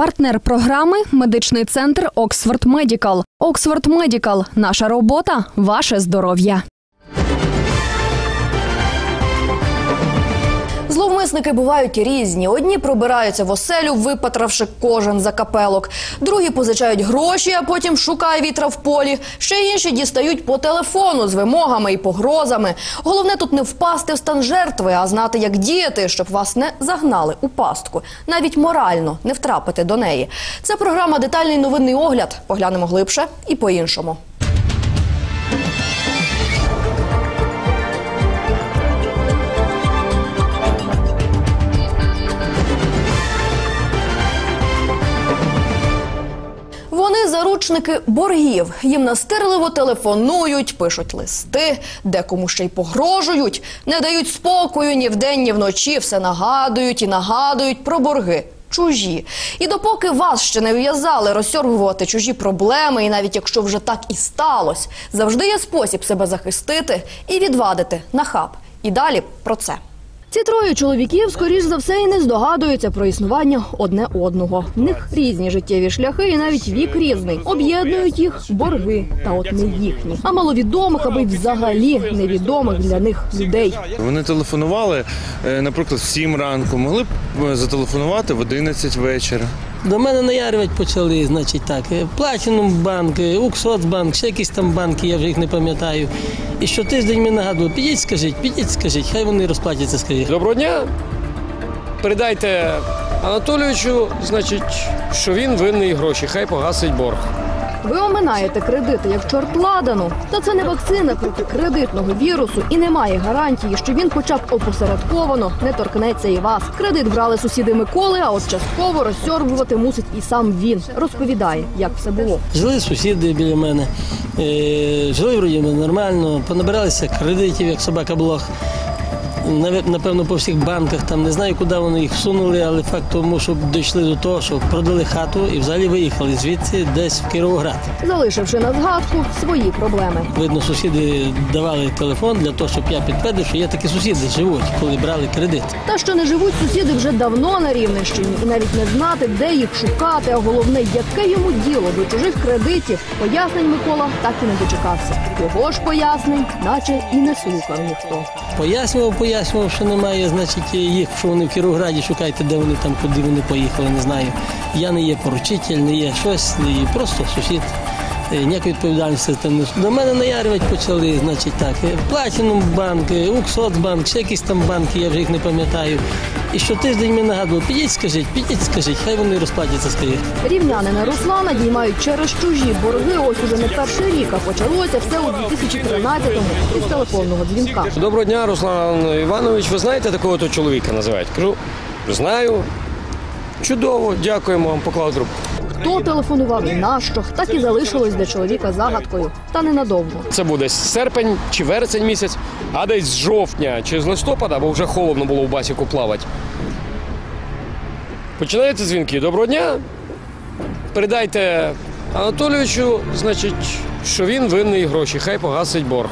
Партнер програми медичний центр Оксфорд Медікал. Оксфорд Медікал. Наша робота, ваше здоров'я. Зловмисники бувають різні. Одні пробираються в оселю, випатравши кожен за капелок. Другі позичають гроші, а потім шукає вітра в полі. Ще інші дістають по телефону з вимогами і погрозами. Головне тут не впасти в стан жертви, а знати, як діяти, щоб вас не загнали у пастку. Навіть морально не втрапити до неї. Це програма Детальний новинний огляд. Поглянемо глибше і по-іншому. Вони заручники боргів. Їм настирливо телефонують, пишуть листи, декому ще й погрожують, не дають спокою ні вдень, ні вночі. Все нагадують і нагадують про борги. Чужі. І допоки вас ще не в'язали розсьоргувати чужі проблеми, і навіть якщо вже так і сталося, завжди є спосіб себе захистити і відвадити на хаб. І далі про це. Ці троє чоловіків, скоріш за все, і не здогадуються про існування одне одного. В них різні життєві шляхи, і навіть вік різний. Об'єднують їх борги, та от не їхні. А маловідомих, аби взагалі невідомих для них людей. Вони телефонували, е, наприклад, в 7 ранку, могли б е, зателефонувати в 11 вечора. До мене наярювати почали, значить так. Платінум банк, Уксоцбанк, ще якісь там банки, я вже їх не пам'ятаю. І щотиждень мені нагадували, підіть, скажіть, підіть, скажіть, хай вони розплатяться, скажіть. Доброго дня. Передайте Анатолійовичу, значить, що він винний гроші, хай погасить борг. Ви оминаєте кредити як чорт ладану. Та це не вакцина проти кредитного вірусу і немає гарантії, що він, хоча б опосередковано, не торкнеться і вас. Кредит брали сусіди Миколи, а от частково розсьорбувати мусить і сам він. Розповідає, як все було. Жили сусіди біля мене, е, жили вроді би нормально, понабиралися кредитів, як собака блох. Напевно, по всіх банках там не знаю, куди вони їх всунули, але факт тому, що дійшли до того, що продали хату і взагалі виїхали звідси десь в Кіровоград. Залишивши на згадку свої проблеми. Видно, сусіди давали телефон для того, щоб я підтвердив, що є такі сусіди живуть, коли брали кредит. Та що не живуть сусіди вже давно на Рівненщині і навіть не знати, де їх шукати, а головне, яке йому діло до чужих кредитів. Пояснень Микола так і не дочекався. Його ж пояснень, наче і не слухав ніхто. Пояснював, пояснював, що немає, значить, їх, що вони в Кіровграді, шукайте, де вони там, куди вони поїхали, не знаю. Я не є поручитель, не є щось, не є просто сусід. Е, Ніякої відповідальності за тим не до мене наярювати почали, значить так. Платінум банк, Уксоцбанк, ще якісь там банки, я вже їх не пам'ятаю. І щотиждень мені нагадували, підіть, скажіть, підіть, скажіть, хай вони розплатяться, скажіть. Рівнянина Руслана діймають через чужі борги. Ось уже не перший рік, а почалося все у 2013-му із телефонного дзвінка. Доброго дня, Руслан Іванович. Ви знаєте такого то чоловіка називають? Кажу, знаю. Чудово, дякуємо вам, поклав трубку. Хто телефонував і нащо, так і залишилось для чоловіка загадкою. Та ненадовго. Це буде серпень чи вересень місяць, а десь з жовтня чи з листопада, бо вже холодно було в басіку плавати. Починаються дзвінки. Доброго дня. Передайте Анатолійовичу, значить, що він винний гроші, хай погасить борг.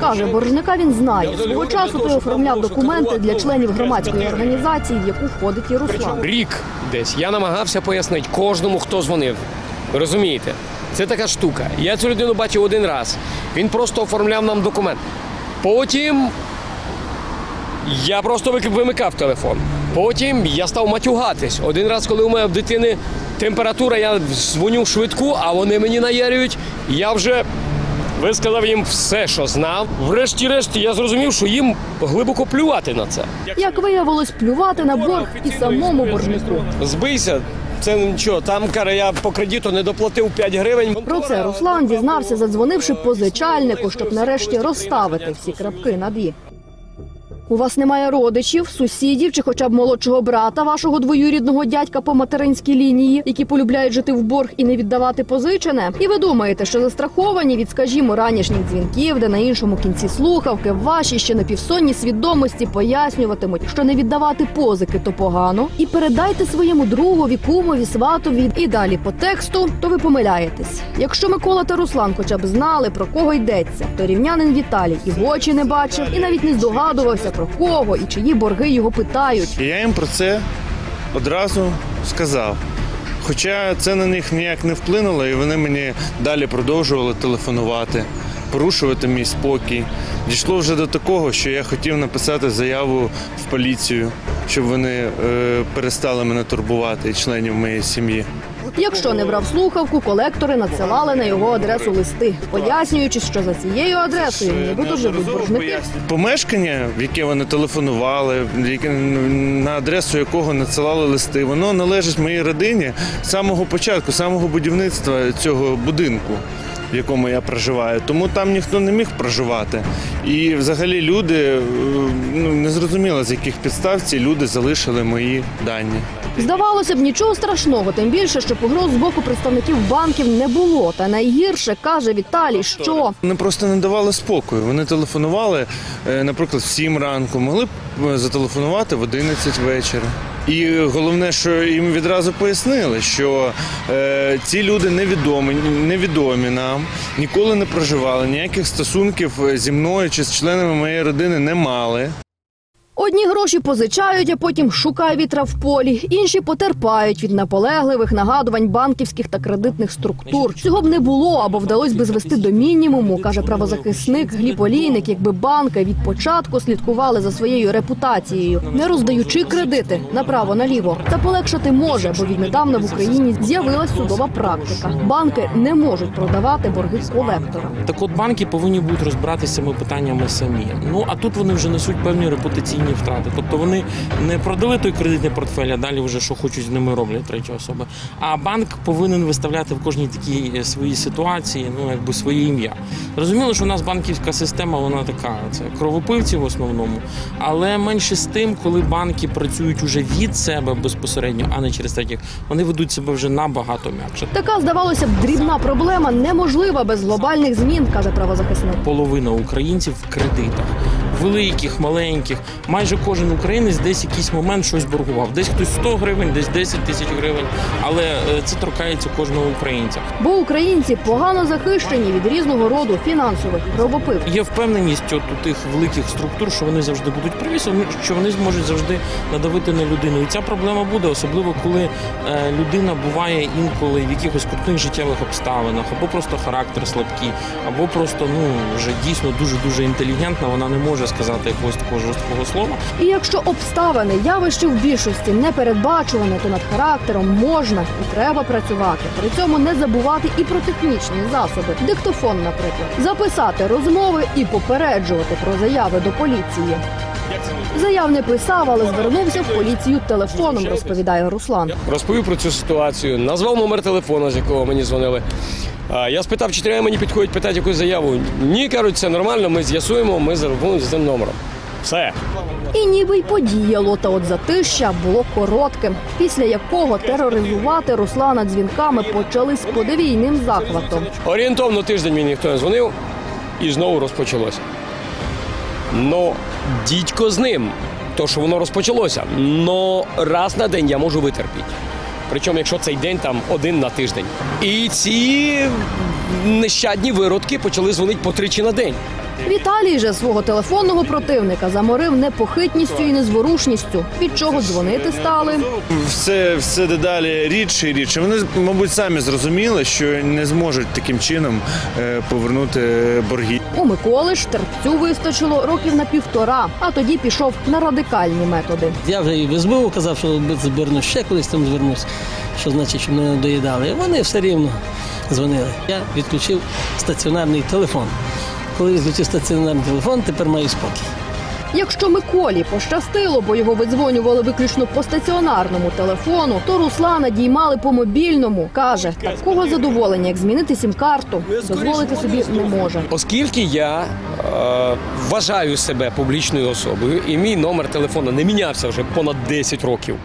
Каже, боржника він знає. Свого часу той оформляв документи для членів громадської організації, в яку входить і Руслан. Рік десь я намагався пояснити кожному, хто дзвонив. Розумієте? Це така штука. Я цю людину бачив один раз. Він просто оформляв нам документ. Потім я просто вимикав телефон. Потім я став матюгатись. Один раз, коли у мене в дитини температура, я дзвоню швидку, а вони мені наярюють. Я вже висказав їм все, що знав. Врешті-решт я зрозумів, що їм глибоко плювати на це. Як виявилось, плювати на борг і самому боржнику. Збийся, це нічого. Там каже, я по кредиту не доплатив 5 гривень. Про це Руслан дізнався, задзвонивши позичальнику, щоб нарешті розставити всі крапки над «і». У вас немає родичів, сусідів чи хоча б молодшого брата вашого двоюрідного дядька по материнській лінії, які полюбляють жити в борг і не віддавати позичене. І ви думаєте, що застраховані від, скажімо, ранішніх дзвінків, де на іншому кінці слухавки ваші ще напівсонні свідомості пояснюватимуть, що не віддавати позики то погано, і передайте своєму другові, кумові, сватові і далі по тексту, то ви помиляєтесь. Якщо Микола та Руслан хоча б знали про кого йдеться, то рівнянин Віталій і в очі не бачив, і навіть не здогадувався про кого і чиї борги його питають. Я їм про це одразу сказав. Хоча це на них ніяк не вплинуло, і вони мені далі продовжували телефонувати, порушувати мій спокій. Дійшло вже до такого, що я хотів написати заяву в поліцію, щоб вони е, перестали мене турбувати і членів моєї сім'ї. Якщо не брав слухавку, колектори надсилали на його адресу листи, пояснюючи, що за цією адресою нібито живуть боржники. Помешкання, в яке вони телефонували, на адресу якого надсилали листи, воно належить моїй родині з самого початку, з самого будівництва цього будинку. В якому я проживаю, тому там ніхто не міг проживати. І взагалі люди е, ну не зрозуміло, з яких підстав ці люди залишили мої дані. Здавалося б, нічого страшного, тим більше, що погроз з боку представників банків не було. Та найгірше каже Віталій, що Вони просто не давали спокою. Вони телефонували, е, наприклад, в 7 ранку, могли б е, зателефонувати в 11 вечора. І головне, що їм відразу пояснили, що е, ці люди невідомі, невідомі нам, ніколи не проживали, ніяких стосунків е, зі мною чи з членами моєї родини не мали. Одні гроші позичають, а потім шукає вітра в полі, інші потерпають від наполегливих нагадувань банківських та кредитних структур. Цього б не було або вдалося би звести до мінімуму, каже правозахисник Гліб Олійник, якби банки від початку слідкували за своєю репутацією, не роздаючи кредити направо наліво. Та полегшати може, бо віднедавна в Україні з'явилась судова практика. Банки не можуть продавати борги колекторам. Так от банки повинні будуть розбиратися цими питаннями самі. Ну а тут вони вже несуть певні репутаційні втрати. Тобто вони не продали той кредитний портфель, а далі вже що хочуть з ними роблять треті особи. А банк повинен виставляти в кожній такій е, своїй ситуації, ну якби своє ім'я. Зрозуміло, що у нас банківська система, вона така, це кровопивці в основному. Але менше з тим, коли банки працюють уже від себе безпосередньо, а не через третіх, вони ведуть себе вже набагато м'якше. Така здавалося б дрібна проблема неможлива без глобальних змін, каже правозахисник. половина українців в кредитах. Великих, маленьких, майже кожен українець десь якийсь момент щось боргував. Десь хтось 100 гривень, десь 10 тисяч гривень. Але е, це торкається кожного українця. Бо українці погано захищені від різного роду фінансових кровопив. Є впевненість от у тих великих структур, що вони завжди будуть праві, що вони зможуть завжди надавити на людину. І ця проблема буде, особливо коли е, людина буває інколи в якихось крутих життєвих обставинах, або просто характер слабкий, або просто ну вже дійсно дуже дуже інтелігентна. Вона не може сказати якогось такого жорсткого слова. І якщо обставини явище в більшості не передбачуване, то над характером можна і треба працювати. При цьому не забувати і про технічні засоби, диктофон, наприклад, записати розмови і попереджувати про заяви до поліції. Заяв не писав, але звернувся в поліцію телефоном, розповідає Руслан. Розповів про цю ситуацію, назвав номер телефону, з якого мені дзвонили. Я спитав, чи треба мені підходять питати якусь заяву. Ні, кажуть, це нормально, ми з'ясуємо, ми зарахуємо за цим номером. Все. І ніби й подіяло, та от затища було коротким, після якого тероризувати Руслана дзвінками почали з подвійним захватом. Орієнтовно тиждень мені ніхто не дзвонив, і знову розпочалося. Ну, дідько з ним, то що воно розпочалося. Но раз на день я можу витерпіти. Причому, якщо цей день там один на тиждень. І ці нещадні виродки почали дзвонити по тричі на день. Віталій же свого телефонного противника заморив непохитністю і незворушністю, від чого дзвонити стали. Все, все дедалі рідше і рідше. Вони, мабуть, самі зрозуміли, що не зможуть таким чином е, повернути борги. У Миколи ж терпцю вистачило років на півтора, а тоді пішов на радикальні методи. Я вже і в СБУ казав, що звернусь, ще колись там звернусь, що значить, що мене не доїдали. Вони все рівно дзвонили. Я відключив стаціонарний телефон. Коли відключив стаціонарний телефон, тепер маю спокій. Якщо Миколі пощастило, бо його видзвонювали виключно по стаціонарному телефону, то Руслана діймали по мобільному. каже, такого задоволення, як змінити сім-карту, дозволити собі не може. Оскільки я е, вважаю себе публічною особою, і мій номер телефону не мінявся вже понад 10 років.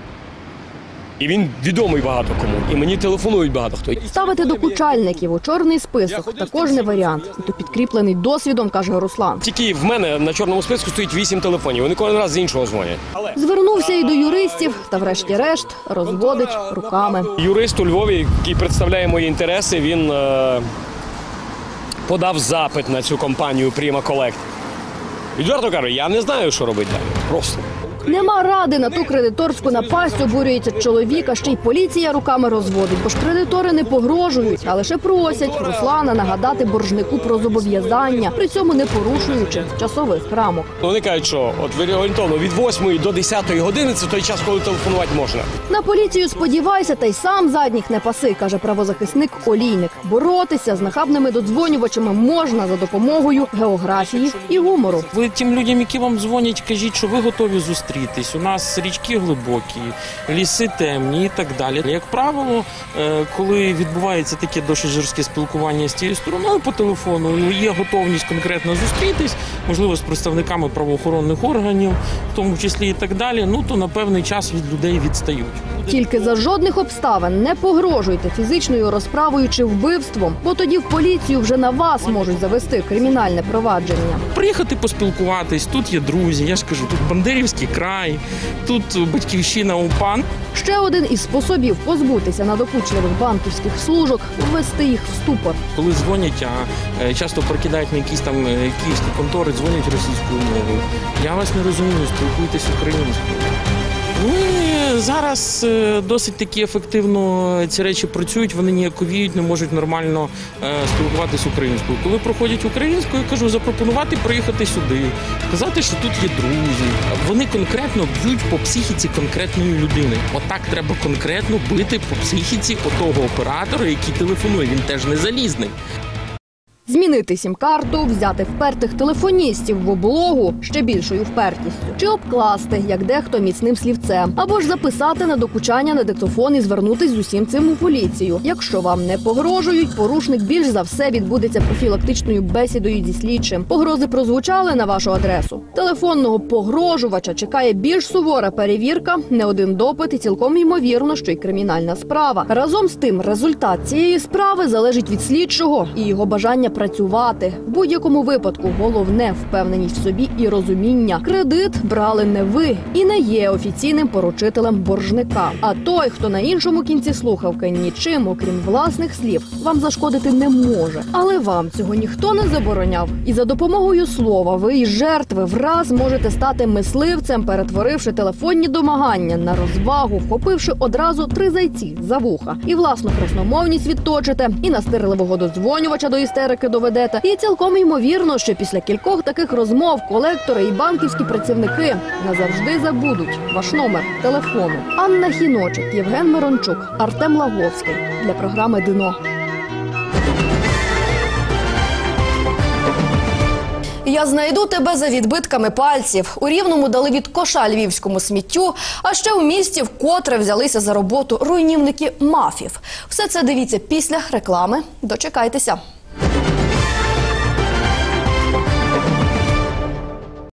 І він відомий багато кому. І мені телефонують багато хто. Ставити докучальників у чорний список також не варіант. І то підкріплений досвідом, каже Руслан. Тільки в мене на чорному списку стоїть 8 телефонів. Вони кожен раз з іншого дзвонять. Звернувся і до юристів, та врешті-решт розводить руками. Юрист у Львові, який представляє мої інтереси, він е, подав запит на цю компанію Prima Collect. Відверто кажу, я не знаю, що робити далі. Просто. Нема ради на ту кредиторську напасть обурюється чоловік, а ще й поліція руками розводить, бо ж кредитори не погрожують, а лише просять Руслана нагадати боржнику про зобов'язання, при цьому не порушуючи часових рамок. Вони кажуть, що от орієнтовно від 8 до 10 години це той час, коли телефонувати можна. На поліцію сподівайся, та й сам задніх не паси, каже правозахисник Олійник. Боротися з нахабними додзвонювачами можна за допомогою географії і гумору. Ви тим людям, які вам дзвонять, кажіть, що ви готові зустрітись. У нас річки глибокі, ліси темні і так далі. Як правило, е, коли відбувається таке досить жорстке спілкування з тією стороною по телефону, є готовність конкретно зустрітись, можливо, з представниками правоохоронних органів, в тому числі і так далі. Ну то на певний час від людей відстають. Тільки за жодних обставин не погрожуйте фізичною розправою чи вбивством, бо тоді в поліцію вже на вас можуть завести кримінальне провадження. Приїхати поспілкуватись, тут є друзі. Я ж кажу, тут Бандерівський край, тут батьківщина УПАН. Ще один із способів позбутися надокучливих банківських служок ввести їх в ступор. Коли дзвонять, а е, часто прокидають на якісь там е, київські контори, дзвонять російською мовою. Я вас не розумію, спілкуйтесь українською. І зараз е, досить таки ефективно ці речі працюють, вони ніяковіють, не можуть нормально е, спілкуватися українською. Коли проходять українською, кажу, запропонувати приїхати сюди, сказати, що тут є друзі. Вони конкретно б'ють по психіці конкретної людини. Отак треба конкретно бити по психіці отого оператора, який телефонує. Він теж не залізний. Змінити сім-карту, взяти впертих телефоністів в облогу ще більшою впертістю, чи обкласти, як дехто міцним слівцем, або ж записати на докучання на диктофон і звернутись з усім цим у поліцію. Якщо вам не погрожують, порушник більш за все відбудеться профілактичною бесідою зі слідчим. Погрози прозвучали на вашу адресу. Телефонного погрожувача чекає більш сувора перевірка, не один допит і цілком ймовірно, що й кримінальна справа. Разом з тим, результат цієї справи залежить від слідчого і його бажання працювати. В будь-якому випадку головне впевненість в собі і розуміння. Кредит брали не ви і не є офіційним поручителем боржника. А той, хто на іншому кінці слухавки нічим, окрім власних слів, вам зашкодити не може. Але вам цього ніхто не забороняв. І за допомогою слова ви із жертви враз можете стати мисливцем, перетворивши телефонні домагання на розвагу, вхопивши одразу три зайці за вуха, і власну красномовність відточите, і настирливого додзвонювача до істерики доведете. І цілком ймовірно, що після кількох таких розмов колектори і банківські працівники назавжди забудуть ваш номер телефону. Анна Хіночик, Євген Мирончук, Артем Лаговський для програми Дино. Я знайду тебе за відбитками пальців. У рівному дали від коша львівському сміттю. А ще у місті вкотре взялися за роботу руйнівники мафів. Все це дивіться після реклами. Дочекайтеся.